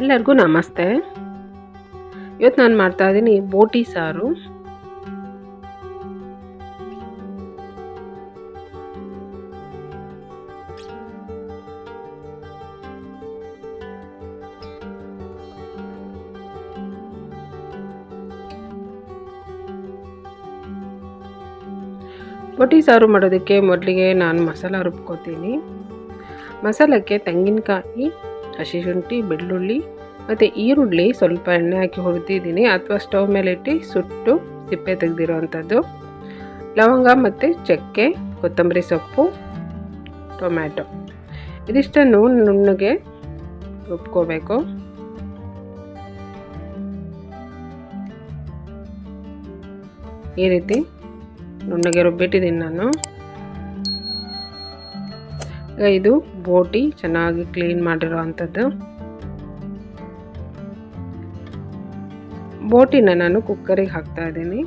ಎಲ್ಲರಿಗೂ ನಮಸ್ತೆ. ಇವತ್ತು ನಾನು ಮಾಡ್ತಾ ಇದ್ದೀನಿ ಬೋಟಿ ಸಾರು. ಬೋಟಿ ಸಾರು ಮಾಡೋದಕ್ಕೆ ಮೊದಲಿಗೆ ನಾನು ಮಸಾಲ ರುಬ್ಕೋತೀನಿ. ಮಸಾಲಕ್ಕೆ ತೆಂಗಿನಕಾಯಿ ಹಸಿ ಶುಂಠಿ, ಬೆಳ್ಳುಳ್ಳಿ ಮತ್ತು ಈರುಳ್ಳಿ ಸ್ವಲ್ಪ ಎಣ್ಣೆ ಹಾಕಿ ಹುರಿದಿದ್ದೀನಿ. ಅಥವಾ ಸ್ಟವ್ ಮೇಲೆ ಇಟ್ಟು ಸುಟ್ಟು ಸಿಪ್ಪೆ ತೆಗೆದಿರೋ ಅಂಥದ್ದು ಲವಂಗ ಮತ್ತು ಚಕ್ಕೆ, ಕೊತ್ತಂಬರಿ ಸೊಪ್ಪು, ಟೊಮ್ಯಾಟೊ. ಇದಿಷ್ಟನ್ನು ನುಣ್ಣಗೆ ರುಬ್ಕೋಬೇಕು. ಈ ರೀತಿ ನುಣ್ಣಗೆ ರುಬ್ಬಿಟ್ಟಿದ್ದೀನಿ ನಾನು. ಇದು ಬೋಟಿ ಚೆನ್ನಾಗಿ ಕ್ಲೀನ್ ಮಾಡಿರೋ ಅಂಥದ್ದು ಬೋಟಿನ ನಾನು ಕುಕ್ಕರಿಗೆ ಹಾಕ್ತಾ ಇದ್ದೀನಿ.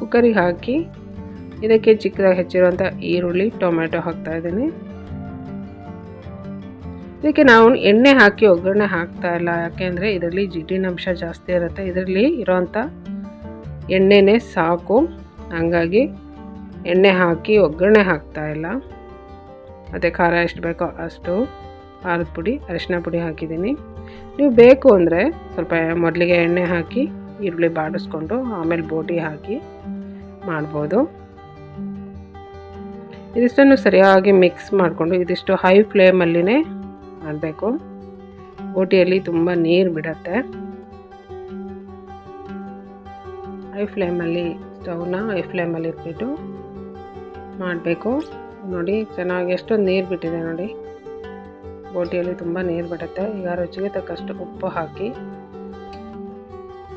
ಕುಕ್ಕರಿಗೆ ಹಾಕಿ ಇದಕ್ಕೆ ಚಿಕ್ಕದಾಗಿ ಹೆಚ್ಚಿರುವಂಥ ಈರುಳ್ಳಿ ಟೊಮೆಟೊ ಹಾಕ್ತಾ ಇದ್ದೀನಿ. ಇದಕ್ಕೆ ನಾವು ಎಣ್ಣೆ ಹಾಕಿ ಒಗ್ಗರಣೆ ಹಾಕ್ತಾ ಇಲ್ಲ, ಯಾಕೆಂದರೆ ಇದರಲ್ಲಿ ಜಿಡ್ಡಿನಂಶ ಜಾಸ್ತಿ ಇರುತ್ತೆ. ಇದರಲ್ಲಿ ಇರೋವಂಥ ಎಣ್ಣೆನೇ ಸಾಕು. ಹಂಗಾಗಿ ಎಣ್ಣೆ ಹಾಕಿ, ಒಗ್ಗರಣೆ ಹಾಕ್ತಾ ಇಲ್ಲ. ಮತ್ತು ಖಾರ ಎಷ್ಟು ಬೇಕೋ ಅಷ್ಟು, ಖಾರದ ಪುಡಿ, ಅರಿಶಿನ ಪುಡಿ ಹಾಕಿದ್ದೀನಿ. ನೀವು ಬೇಕು ಅಂದರೆ ಸ್ವಲ್ಪ ಮೊದಲಿಗೆ ಎಣ್ಣೆ ಹಾಕಿ, ಈರುಳ್ಳಿ ಬಾಡಿಸ್ಕೊಂಡು ಆಮೇಲೆ ಬೋಟಿ ಹಾಕಿ ಮಾಡ್ಬೋದು. ಇದಿಷ್ಟನ್ನು ಸರಿಯಾಗಿ ಮಿಕ್ಸ್ ಮಾಡಿಕೊಂಡು ಇದಿಷ್ಟು ಹೈ ಫ್ಲೇಮಲ್ಲಿನೇ ಮಾಡಬೇಕು. ಬೋಟಿಯಲ್ಲಿ ತುಂಬ ನೀರು ಬಿಡತ್ತೆ. ಹೈ ಫ್ಲೇಮಲ್ಲಿ ಸ್ಟವ್ನ ಹೈ ಫ್ಲೇಮಲ್ಲಿ ಇಟ್ಬಿಟ್ಟು ಮಾಡಬೇಕು. ನೋಡಿ, ಚೆನ್ನಾಗಿ ಎಷ್ಟೊಂದು ನೀರು ಬಿಟ್ಟಿದೆ ನೋಡಿ. ಬೋಟಿಯಲ್ಲಿ ತುಂಬ ನೀರು ಬಿಡುತ್ತೆ ಈಗ ರುಚಿಗೆ ತಕ್ಕಷ್ಟು ಉಪ್ಪು ಹಾಕಿ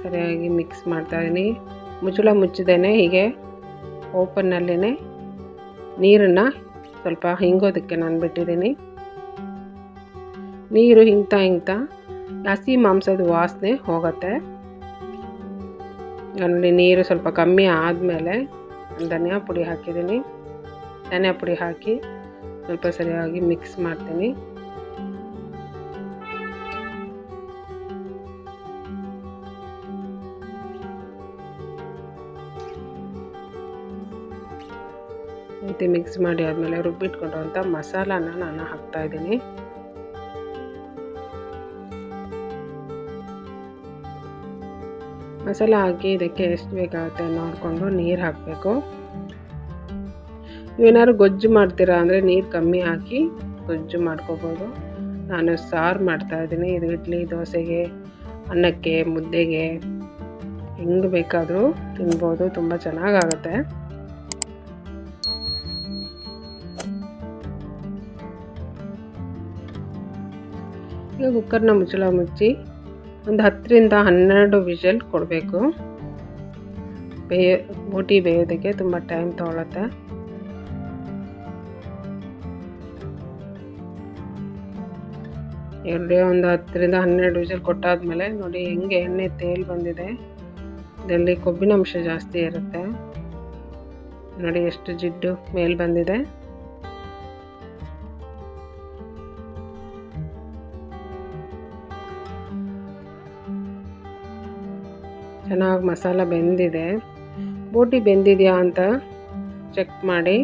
ಸರಿಯಾಗಿ ಮಿಕ್ಸ್ ಮಾಡ್ತಾಯಿದ್ದೀನಿ ಮುಚ್ಚಳ ಮುಚ್ಚಿದೇನೆ ಹೀಗೆ ಓಪನ್ನಲ್ಲೇ ನೀರನ್ನು ಸ್ವಲ್ಪ ಹಿಂಗೋದಕ್ಕೆ ನಾನು ಬಿಟ್ಟಿದ್ದೀನಿ. ನೀರು ಹಿಂಗ್ತಾ ಹಿಂಗ್ತಾ ಹಸಿ ಮಾಂಸದ ವಾಸನೆ ಹೋಗುತ್ತೆ. ನೋಡಿ, ನೀರು ಸ್ವಲ್ಪ ಕಮ್ಮಿ ಆದಮೇಲೆ ಧನಿಯಾ ಪುಡಿ ಹಾಕಿದ್ದೀನಿ. ಧನಿಯಾ ಪುಡಿ ಹಾಕಿ ಸ್ವಲ್ಪ ಸರಿಯಾಗಿ ಮಿಕ್ಸ್ ಮಾಡ್ತೀನಿ. ರೀತಿ ಮಿಕ್ಸ್ ಮಾಡಿ ಆದಮೇಲೆ ರುಬ್ಬಿಟ್ಕೊಂಡಿರುವಂಥ ಮಸಾಲಾನ ನಾನು ಹಾಕ್ತಾ ಇದ್ದೀನಿ. ಮಸಾಲ ಹಾಕಿ ಇದಕ್ಕೆ ಎಷ್ಟು ಬೇಕಾಗುತ್ತೆ ನೋಡಿಕೊಂಡು ನೀರು ಹಾಕಬೇಕು. ನೀವೇನಾದ್ರು ಗೊಜ್ಜು ಮಾಡ್ತೀರಾ ಅಂದರೆ ನೀರು ಕಮ್ಮಿ ಹಾಕಿ ಗೊಜ್ಜು ಮಾಡ್ಕೋಬೋದು. ನಾನು ಸಾರು ಮಾಡ್ತಾ ಇದ್ದೀನಿ. ಇದು ಇಡ್ಲಿ, ದೋಸೆಗೆ, ಅನ್ನಕ್ಕೆ, ಮುದ್ದೆಗೆ. ಹೆಂಗೆ ಬೇಕಾದರೂ ತಿನ್ಬೋದು. ತುಂಬ ಚೆನ್ನಾಗಾಗುತ್ತೆ. ಈಗ ಕುಕ್ಕರ್ನ ಮುಚ್ಚಳ ಮುಚ್ಚಿ ಒಂದು ಹತ್ತರಿಂದ ಹನ್ನೆರಡು ವಿಷಲ್ ಕೊಡಬೇಕು. ಬೇಯ, ಬೋಟಿ ಬೇಯೋದಕ್ಕೆ ತುಂಬ ಟೈಮ್ ತೊಗೊಳತ್ತೆ. ಎರಡೇ ಒಂದು ಹತ್ತರಿಂದ ಹನ್ನೆರಡು ವಿಷಲ್ ಕೊಟ್ಟಾದ್ಮೇಲೆ ನೋಡಿ ಹೆಂಗೆ ಎಣ್ಣೆ ತೇಲ್ ಬಂದಿದೆ. ಇದರಲ್ಲಿ ಕೊಬ್ಬಿನಾಂಶ ಜಾಸ್ತಿ ಇರುತ್ತೆ. ನೋಡಿ ಎಷ್ಟು ಜಿಡ್ಡು ಮೇಲ್ ಬಂದಿದೆ. ಚೆನ್ನಾಗಿ ಮಸಾಲ ಬೆಂದಿದೆ. ಬೋಟಿ ಬೆಂದಿದೆಯಾ ಅಂತ ಚೆಕ್ ಮಾಡಿ.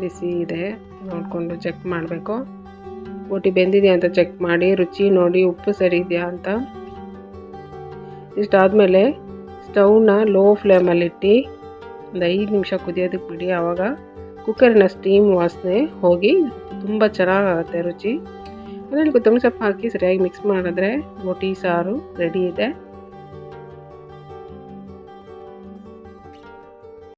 ಬಿಸಿ ಇದೆ, ನೋಡಿಕೊಂಡು ಚೆಕ್ ಮಾಡಬೇಕು. ಬೋಟಿ ಬೆಂದಿದೆಯಾ ಅಂತ ಚೆಕ್ ಮಾಡಿ, ರುಚಿ ನೋಡಿ, ಉಪ್ಪು ಸರಿ ಇದೆಯಾ ಅಂತ. ಇಷ್ಟಾದಮೇಲೆ ಸ್ಟೌವ್ನ ಲೋ ಫ್ಲೇಮಲ್ಲಿಟ್ಟು ಒಂದು ಐದು ನಿಮಿಷ ಕುದಿಯೋದಕ್ಕೆ ಬಿಡಿ. ಆವಾಗ ಕುಕ್ಕರಿನ ಸ್ಟೀಮ್ ವಾಸನೆ ಹೋಗಿ ತುಂಬ ಚೆನ್ನಾಗಾಗುತ್ತೆ ರುಚಿ. ಅದರಲ್ಲಿ ಕೊತ್ತಂಬರಿ ಸೊಪ್ಪು ಹಾಕಿ ಸರಿಯಾಗಿ ಮಿಕ್ಸ್ ಮಾಡಿದ್ರೆ ಬೋಟಿ ಸಾರು ರೆಡಿ ಇದೆ.